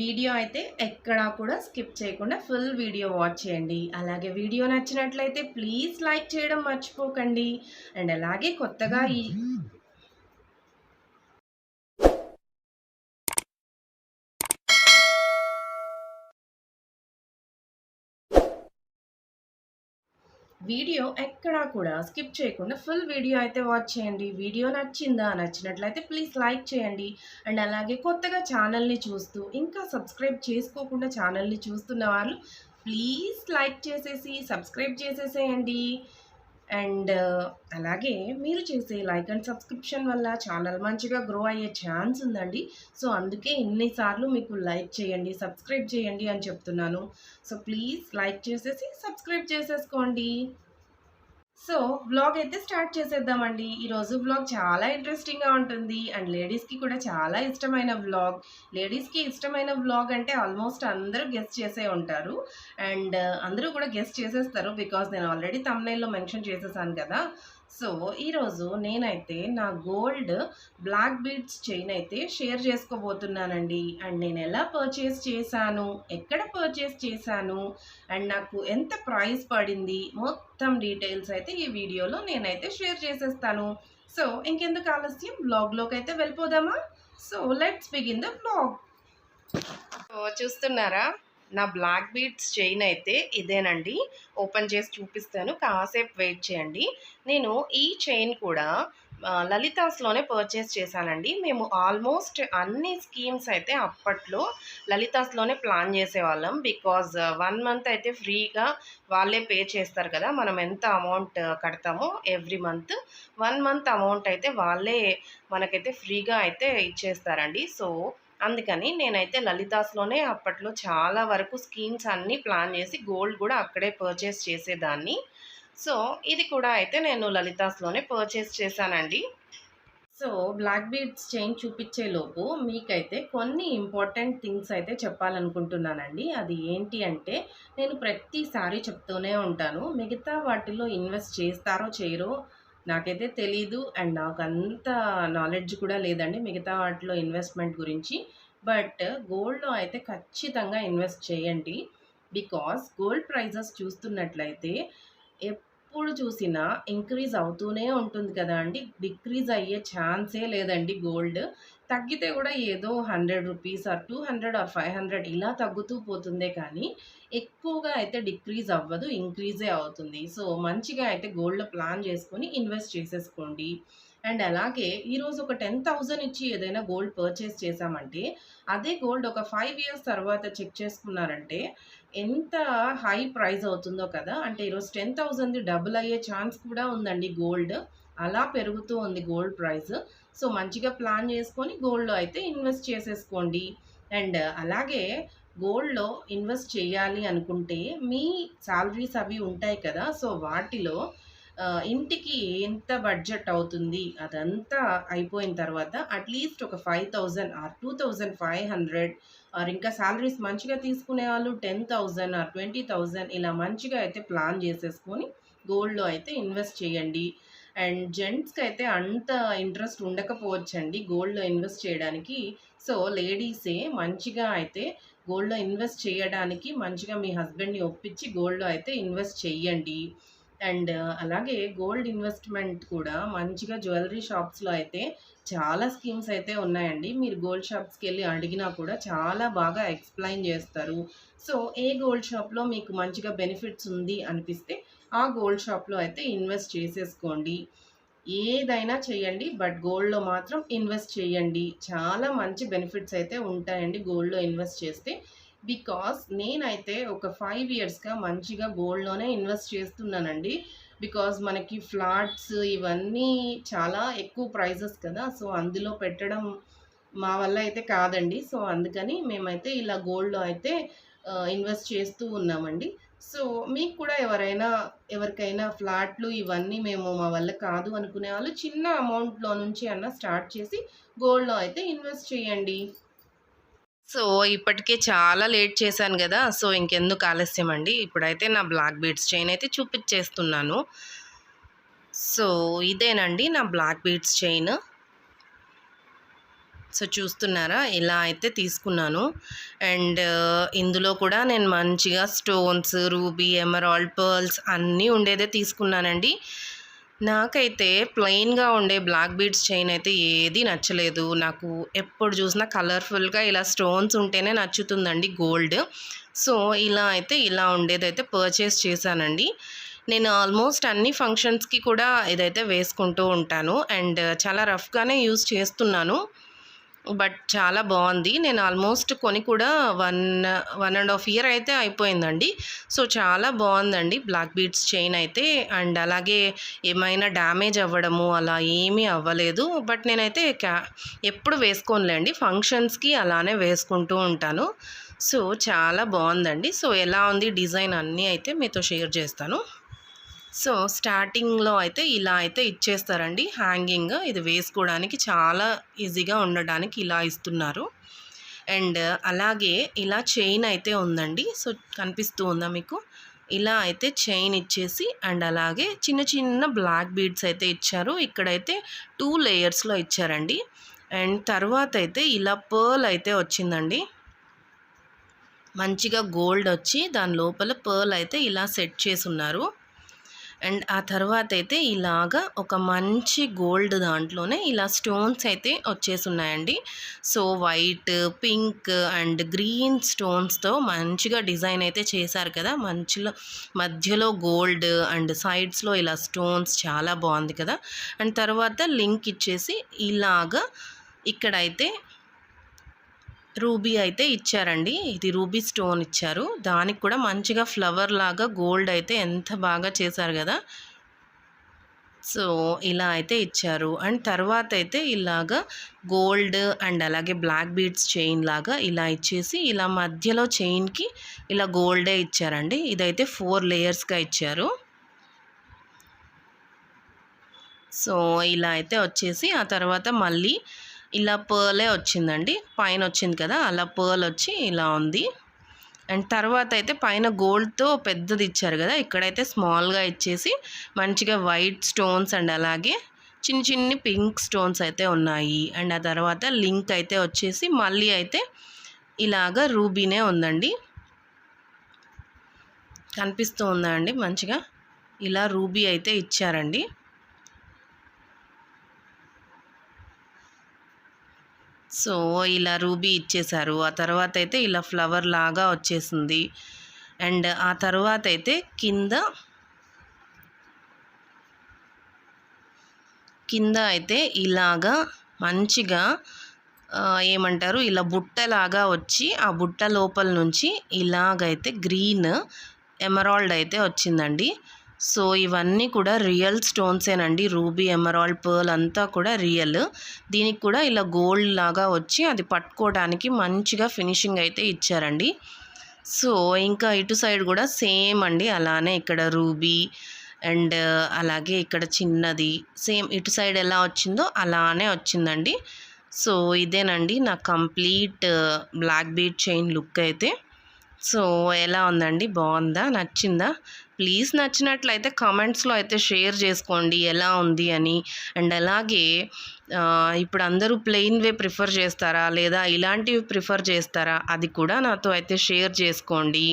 Video అయితే ఎక్కడా కూడా స్కిప్ చేయకుండా ఫుల్ వీడియో వాచ్ చేయండి. అలాగే వీడియో నచ్చినట్లయితే ప్లీజ్ లైక్ చేయడం మర్చిపోకండి. అండ్ అలాగే కొత్తగా ఈ వీడియో ఎక్కడా కూడా స్కిప్ చేయకుండా ఫుల్ వీడియో అయితే వాచ్ చేయండి. వీడియో నచ్చిందా నచ్చినట్లయితే ప్లీజ్ లైక్ చేయండి. అండ్ అలాగే కొత్తగా ఛానల్ని చూస్తూ ఇంకా సబ్స్క్రైబ్ చేసుకోకుండా ఛానల్ని చూస్తున్న వాళ్ళు ప్లీజ్ లైక్ చేసేసి సబ్స్క్రైబ్ చేసేసేయండి. అండ్ అలాగే మీరు చేసే లైక్ అండ్ సబ్స్క్రిప్షన్ వల్ల ఛానల్ మంచిగా గ్రో అయ్యే ఛాన్స్ ఉందండి. సో అందుకే ఎన్నిసార్లు మీకు లైక్ చేయండి సబ్స్క్రైబ్ చేయండి అని చెప్తున్నాను. సో ప్లీజ్ లైక్ చేసేసి సబ్స్క్రైబ్ చేసేసుకోండి. సో వ్లాగ్ అయితే స్టార్ట్ చేసేద్దామండి. ఈరోజు వ్లాగ్ చాలా ఇంట్రెస్టింగ్గా ఉంటుంది. అండ్ లేడీస్కి కూడా చాలా ఇష్టమైన వ్లాగ్ లేడీస్కి ఇష్టమైన వ్లాగ్ అంటే ఆల్మోస్ట్ అందరూ గెస్ట్ చేసే ఉంటారు. అండ్ uh, అందరూ కూడా గెస్ట్ చేసేస్తారు బికాస్ నేను ఆల్రెడీ తమ్నైల్లో మెన్షన్ చేసేసాను కదా. సో ఈరోజు నేనైతే నా గోల్డ్ బ్లాక్ బీడ్స్ చైన్ అయితే షేర్ చేసుకోబోతున్నానండి. అండ్ నేను ఎలా పర్చేస్ చేశాను ఎక్కడ పర్చేస్ చేశాను అండ్ నాకు ఎంత ప్రైస్ పడింది మొత్తం డీటెయిల్స్ అయితే ఈ వీడియోలో నేనైతే షేర్ చేసేస్తాను. సో ఇంకెందుకు ఆలస్యం? బ్లాగ్లోకి అయితే వెళ్ళిపోదామా? So let's begin the blog. So చూస్తున్నారా? నా బ్లాక్ బీడ్స్ చైన్ అయితే ఇదేనండి. ఓపెన్ చేసి చూపిస్తాను. కాసేపు వెయిట్ చేయండి. నేను ఈ చైన్ కూడా లలితాస్లోనే పర్చేస్ చేశానండి. మేము ఆల్మోస్ట్ అన్ని స్కీమ్స్ అయితే అప్పట్లో లలితాస్లోనే ప్లాన్ చేసేవాళ్ళం. బికాజ్ వన్ మంత్ అయితే ఫ్రీగా వాళ్ళే పే చేస్తారు కదా. మనం ఎంత amount కడతామో every month one month amount అయితే వాళ్ళే మనకైతే ఫ్రీగా అయితే ఇచ్చేస్తారండి. సో అందుకని నేనైతే లలితాస్లోనే అప్పట్లో చాలా వరకు స్కీమ్స్ అన్నీ ప్లాన్ చేసి గోల్డ్ కూడా అక్కడే పర్చేస్ చేసేదాన్ని. సో ఇది కూడా అయితే నేను లలితాస్లోనే పర్చేస్ చేశానండి. సో బ్లాక్ బీడ్స్ చైన్ చూపించేలోపు మీకైతే కొన్ని ఇంపార్టెంట్ థింగ్స్ అయితే చెప్పాలనుకుంటున్నానండి. అది ఏంటి అంటే నేను ప్రతిసారి చెప్తూనే ఉంటాను. మిగతా వాటిలో ఇన్వెస్ట్ చేస్తారో చేయరో నాకైతే తెలీదు అండ్ నాకు అంత నాలెడ్జ్ కూడా లేదండి మిగతా వాటిలో ఇన్వెస్ట్మెంట్ గురించి. బట్ గోల్డ్లో అయితే ఖచ్చితంగా ఇన్వెస్ట్ చేయండి. బికాస్ గోల్డ్ ప్రైజెస్ చూస్తున్నట్లయితే ఎప్పుడు చూసినా ఇంక్రీజ్ అవుతూనే ఉంటుంది కదా అండి. డిక్రీజ్ అయ్యే ఛాన్సే లేదండి గోల్డ్. తగ్గితే కూడా ఏదో hundred rupees or two hundred or five hundred ఇలా తగ్గుతూ పోతుందే కానీ ఎక్కువగా అయితే డిక్రీజ్ అవ్వదు ఇంక్రీజే అవుతుంది. సో మంచిగా అయితే గోల్డ్ ప్లాన్ చేసుకొని ఇన్వెస్ట్ చేసేసుకోండి. అండ్ అలాగే ఈరోజు ఒక టెన్ థౌజండ్ ఇచ్చి ఏదైనా గోల్డ్ పర్చేస్ చేశామంటే అదే గోల్డ్ ఒక ఫైవ్ ఇయర్స్ తర్వాత చెక్ చేసుకున్నారంటే ఎంత హై ప్రైస్ అవుతుందో కదా. అంటే ఈరోజు టెన్ థౌజండ్ డబుల్ అయ్యే ఛాన్స్ కూడా ఉందండి గోల్డ్. అలా పెరుగుతూ ఉంది గోల్డ్ ప్రైస్. సో మంచిగా ప్లాన్ చేసుకొని గోల్డ్లో అయితే ఇన్వెస్ట్ చేసేసుకోండి. అండ్ అలాగే గోల్డ్లో ఇన్వెస్ట్ చేయాలి అనుకుంటే మీ శాలరీస్ అవి ఉంటాయి కదా సో వాటిలో ఇంటికి ఎంత బడ్జెట్ అవుతుంది అదంతా అయిపోయిన తర్వాత అట్లీస్ట్ ఒక five thousand or two thousand five hundred or ఇంకా శాలరీస్ మంచిగా తీసుకునే వాళ్ళు ten thousand or twenty thousand ఇలా మంచిగా అయితే ప్లాన్ చేసేసుకొని గోల్డ్లో అయితే ఇన్వెస్ట్ చేయండి. అండ్ జెంట్స్కి అయితే అంత ఇంట్రెస్ట్ ఉండకపోవచ్చండి. గోల్డ్లో ఇన్వెస్ట్ చేయడానికి. సో లేడీసే మంచిగా అయితే గోల్డ్లో ఇన్వెస్ట్ చేయడానికి మంచిగా మీ హస్బెండ్ని ఒప్పించి గోల్డ్లో అయితే ఇన్వెస్ట్ చెయ్యండి. అండ్ అలాగే గోల్డ్ ఇన్వెస్ట్మెంట్ కూడా మంచిగా జ్యువెలరీ షాప్స్లో అయితే చాలా స్కీమ్స్ అయితే ఉన్నాయండి. మీరు గోల్డ్ షాప్స్కి వెళ్ళి అడిగినా కూడా చాలా బాగా ఎక్స్ప్లెయిన్ చేస్తారు. సో ఏ గోల్డ్ షాప్లో మీకు మంచిగా బెనిఫిట్స్ ఉంది అనిపిస్తే ఆ గోల్డ్ షాప్లో అయితే ఇన్వెస్ట్ చేసేసుకోండి. ఏదైనా చేయండి బట్ గోల్డ్లో మాత్రం ఇన్వెస్ట్ చేయండి. చాలా మంచి బెనిఫిట్స్ అయితే ఉంటాయండి గోల్డ్లో ఇన్వెస్ట్ చేస్తే. బికాస్ నేనైతే ఒక ఫైవ్ ఇయర్స్గా మంచిగా గోల్డ్లోనే ఇన్వెస్ట్ చేస్తున్నానండి. బికాజ్ మనకి ఫ్లాట్స్ ఇవన్నీ చాలా ఎక్కువ ప్రైజెస్ కదా సో అందులో పెట్టడం మా వల్ల అయితే కాదండి. సో అందుకని మేమైతే ఇలా గోల్డ్లో అయితే ఇన్వెస్ట్ చేస్తూ ఉన్నామండి. సో మీకు కూడా ఎవరైనా ఎవరికైనా ఫ్లాట్లు ఇవన్నీ మేము మా వల్ల కాదు అనుకునే వాళ్ళు చిన్న అమౌంట్లో నుంచి అన్న స్టార్ట్ చేసి గోల్డ్లో అయితే ఇన్వెస్ట్ చేయండి. సో ఇప్పటికే చాలా లేట్ చేశాను కదా సో ఇంకెందుకు ఆలస్యం అండి? ఇప్పుడైతే నా బ్లాక్ బీడ్స్ చైన్ అయితే చూపించేస్తున్నాను సో ఇదేనండి నా బ్లాక్ బీడ్స్ చైన్ సో చూస్తున్నారా? ఇలా అయితే తీసుకున్నాను. అండ్ ఇందులో కూడా నేను మంచిగా స్టోన్స్ రూబీ ఎమరాల్డ్ పర్ల్స్ అన్నీ ఉండేదే తీసుకున్నానండి. నాకైతే ప్లెయిన్గా ఉండే బ్లాక్ బీడ్స్ చైన్ అయితే ఏది నచ్చలేదు. నాకు ఎప్పుడు చూసినా కలర్ఫుల్గా ఇలా స్టోన్స్ ఉంటేనే నచ్చుతుందండి గోల్డ్. సో ఇలా అయితే ఇలా ఉండేదైతే పర్చేస్ చేశానండి. నేను ఆల్మోస్ట్ అన్ని ఫంక్షన్స్కి కూడా ఇదైతే వేసుకుంటూ ఉంటాను. అండ్ చాలా రఫ్గానే యూజ్ చేస్తున్నాను. బట్ చాలా బాగుంది. నేను ఆల్మోస్ట్ కొని కూడా one one and half year అయితే అయిపోయిందండి. సో చాలా బాగుందండి బ్లాక్ బీడ్స్ చైన్ అయితే. అండ్ అలాగే ఏమైనా డ్యామేజ్ అవ్వడము అలా ఏమీ అవ్వలేదు. బట్ నేనైతే క్యా ఎప్పుడు వేసుకోనులేండి. ఫంక్షన్స్కి అలానే వేసుకుంటూ ఉంటాను. సో చాలా బాగుందండి. సో ఎలా ఉంది డిజైన్ అన్నీ అయితే మీతో షేర్ చేస్తాను. సో స్టార్టింగ్లో అయితే ఇలా అయితే ఇచ్చేస్తారండి. హ్యాంగింగ్ ఇది వేసుకోవడానికి చాలా ఈజీగా ఉండడానికి ఇలా ఇస్తున్నారు. అండ్ అలాగే ఇలా చైన్ అయితే ఉందండి. సో కనిపిస్తూ ఉందా మీకు? ఇలా అయితే చైన్ ఇచ్చేసి అండ్ అలాగే చిన్న చిన్న బ్లాక్ బీడ్స్ అయితే ఇచ్చారు. ఇక్కడైతే టూ లేయర్స్లో ఇచ్చారండి. అండ్ తర్వాత అయితే ఇలా పర్ల్ అయితే వచ్చిందండి. మంచిగా గోల్డ్ వచ్చి దాని లోపల పర్ల్ అయితే ఇలా సెట్ చేసి ఉన్నారు. అండ్ ఆ తర్వాత అయితే ఇలాగా ఒక మంచి గోల్డ్ దాంట్లోనే ఇలా స్టోన్స్ అయితే వచ్చేసి ఉన్నాయండి so white pink and green స్టోన్స్తో మంచిగా డిజైన్ అయితే చేశారు కదా. మంచిలో మధ్యలో గోల్డ్ అండ్ సైడ్స్లో ఇలా స్టోన్స్ చాలా బాగుంది కదా. అండ్ తర్వాత లింక్ ఇచ్చేసి ఇలాగా ఇక్కడైతే రూబీ అయితే ఇచ్చారండి. ఇది రూబీ స్టోన్ ఇచ్చారు. దానికి కూడా మంచిగా ఫ్లవర్ లాగా గోల్డ్ అయితే ఎంత బాగా చేశారు కదా. సో ఇలా అయితే ఇచ్చారు. అండ్ తర్వాత అయితే ఇలాగా గోల్డ్ అండ్ అలాగే బ్లాక్ బీడ్స్ చైన్ లాగా ఇలా ఇచ్చేసి ఇలా మధ్యలో చైన్కి ఇలా గోల్డే ఇచ్చారండి. ఇదైతే ఫోర్ లేయర్స్గా ఇచ్చారు. సో ఇలా అయితే వచ్చేసి ఆ తర్వాత మళ్ళీ ఇలా పర్లే వచ్చిందండి. పైన వచ్చింది కదా అలా పర్ల్ వచ్చి ఇలా ఉంది. అండ్ తర్వాత అయితే పైన గోల్డ్తో పెద్దది ఇచ్చారు కదా ఇక్కడైతే స్మాల్గా ఇచ్చేసి మంచిగా వైట్ స్టోన్స్ అండ్ అలాగే చిన్న చిన్ని పింక్ స్టోన్స్ అయితే ఉన్నాయి. అండ్ ఆ తర్వాత లింక్ అయితే వచ్చేసి మళ్ళీ అయితే ఇలాగ రూబీనే ఉందండి. కనిపిస్తూ ఉందా అండి? మంచిగా ఇలా రూబీ అయితే ఇచ్చారండి. సో ఇలా రూబీ ఇచ్చేశారు. ఆ తర్వాత అయితే ఇలా ఫ్లవర్ లాగా వచ్చేసింది. అండ్ ఆ తర్వాత అయితే కింద కింద అయితే ఇలాగా మంచిగా ఏమంటారు? ఇలా బుట్టలాగా వచ్చి ఆ బుట్ట లోపల నుంచి ఇలాగైతే గ్రీన్ ఎమరాల్డ్ అయితే వచ్చిందండి. సో ఇవన్నీ కూడా రియల్ స్టోన్సేనండి. రూబీ ఎమరాల్డ్ పర్ల్ అంతా కూడా రియల్. దీనికి కూడా ఇలా గోల్డ్ లాగా వచ్చి అది పట్టుకోవడానికి మంచిగా ఫినిషింగ్ అయితే ఇచ్చారండి. సో ఇంకా ఇటు సైడ్ కూడా సేమ్ అండి. అలానే ఇక్కడ రూబీ అండ్ అలాగే ఇక్కడ చిన్నది. సేమ్ ఇటు సైడ్ ఎలా వచ్చిందో అలానే వచ్చిందండి. సో ఇదేనండి నా complete black bead chain look అయితే. సో ఎలా ఉందండి? బాగుందా? నచ్చిందా? ప్లీజ్ నచ్చినట్లయితే కామెంట్స్లో అయితే షేర్ చేసుకోండి ఎలా ఉంది అని. అండ్ అలాగే ఇప్పుడు అందరూ ప్లెయిన్ వే ప్రిఫర్ చేస్తారా? లేదా ఇలాంటివి ప్రిఫర్ చేస్తారా? అది కూడా నాతో అయితే షేర్ చేసుకోండి.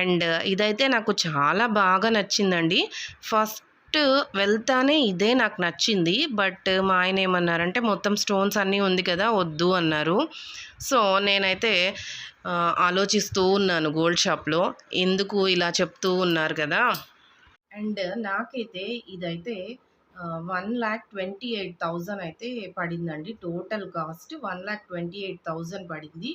అండ్ ఇదైతే నాకు చాలా బాగా నచ్చిందండి. ఫస్ట్ వెళ్తానే ఇదే నాకు నచ్చింది. బట్ మా ఆయన ఏమన్నారంటే మొత్తం స్టోన్స్ అన్నీ ఉంది కదా వద్దు అన్నారు. సో నేనైతే ఆలోచిస్తూ ఉన్నాను గోల్డ్ షాప్లో. ఎందుకు ఇలా చెప్తూ ఉన్నారు కదా? అండ్ నాకైతే ఇదైతే one lakh twenty eight thousand అయితే పడిందండి. Total cost one lakh twenty eight thousand పడింది.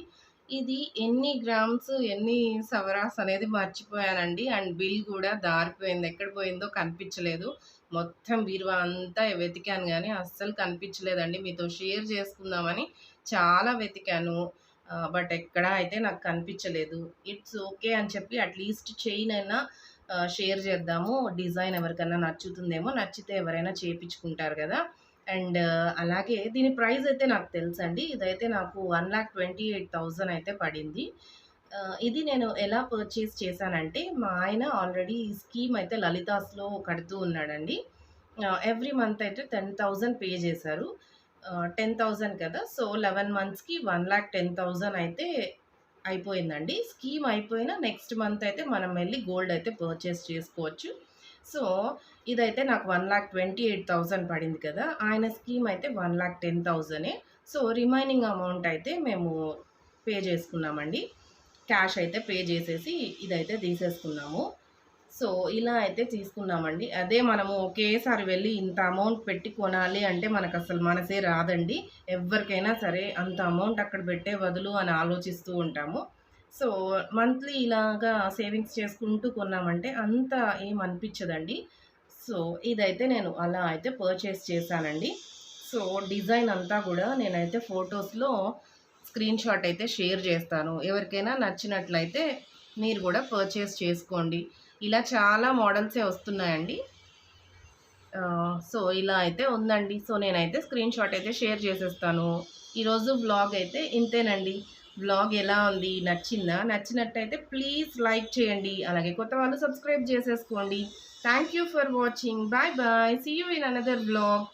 ఇది ఎన్ని గ్రామ్స్ ఎన్ని సవరాస్ అనేది మర్చిపోయానండి. అండ్ బిల్ కూడా దారిపోయింది. ఎక్కడ పోయిందో కనిపించలేదు. మొత్తం బీరువా అంతా వెతికాను కానీ అస్సలు కనిపించలేదండి. మీతో షేర్ చేసుకుందామని చాలా వెతికాను. బట్ ఎక్కడ అయితే నాకు కనిపించలేదు. ఇట్స్ ఓకే అని చెప్పి అట్లీస్ట్ చైన్ అయినా షేర్ చేద్దాము. డిజైన్ ఎవరికైనా నచ్చుతుందేమో నచ్చితే ఎవరైనా చేయించుకుంటారు కదా. అండ్ అలాగే దీని ప్రైస్ అయితే నాకు తెలుసండి. ఇదైతే నాకు one lakh twenty eight thousand అయితే పడింది. ఇది నేను ఎలా పర్చేస్ చేశానంటే మా ఆయన ఆల్రెడీ ఈ స్కీమ్ అయితే లలితాస్లో కడుతూ ఉన్నాడండి. ఎవ్రీ మంత్ అయితే టెన్ థౌజండ్ పే చేశారు. టెన్ థౌజండ్ కదా. సో లెవెన్ మంత్స్కి వన్ ల్యాక్ టెన్ థౌజండ్ అయితే అయిపోయిందండి. స్కీమ్ అయిపోయిన నెక్స్ట్ మంత్ అయితే మనం వెళ్ళి గోల్డ్ అయితే పర్చేస్ చేసుకోవచ్చు. సో ఇదైతే నాకు one lakh twenty eight thousand పడింది కదా. ఆయన స్కీమ్ అయితే వన్ ల్యాక్ టెన్ థౌజండే సో రిమైనింగ్ అమౌంట్ అయితే మేము పే చేసుకున్నామండి. క్యాష్ అయితే పే చేసేసి ఇదైతే తీసేసుకున్నాము. సో ఇలా అయితే తీసుకున్నామండి. అదే మనము ఒకేసారి వెళ్ళి ఇంత అమౌంట్ పెట్టి కొనాలి అంటే మనకు అసలు మనసే రాదండి. ఎవరికైనా సరే అంత అమౌంట్ అక్కడ పెట్టే బదులు అని ఆలోచిస్తూ ఉంటాము. సో మంత్లీ ఇలాగా సేవింగ్స్ చేసుకుంటూ కొన్నామంటే అంత ఏం అనిపించదండి. సో ఇదైతే నేను అలా అయితే పర్చేస్ చేశానండి. సో డిజైన్ అంతా కూడా నేనైతే ఫొటోస్లో స్క్రీన్ షాట్ అయితే షేర్ చేస్తాను. ఎవరికైనా నచ్చినట్లయితే మీరు కూడా పర్చేస్ చేసుకోండి. ఇలా చాలా మోడల్సే వస్తున్నాయండి. సో ఇలా అయితే ఉందండి. సో నేనైతే స్క్రీన్ షాట్ అయితే షేర్ చేసేస్తాను. ఈరోజు వ్లాగ్ అయితే ఇంతేనండి. వ్లాగ్ ఎలా ఉంది? నచ్చిందా? నచ్చినట్టయితే ప్లీజ్ లైక్ చేయండి. అలాగే కొత్త వాళ్ళు సబ్స్క్రైబ్ చేసేసుకోండి. Thank you for watching bye bye see you in another vlog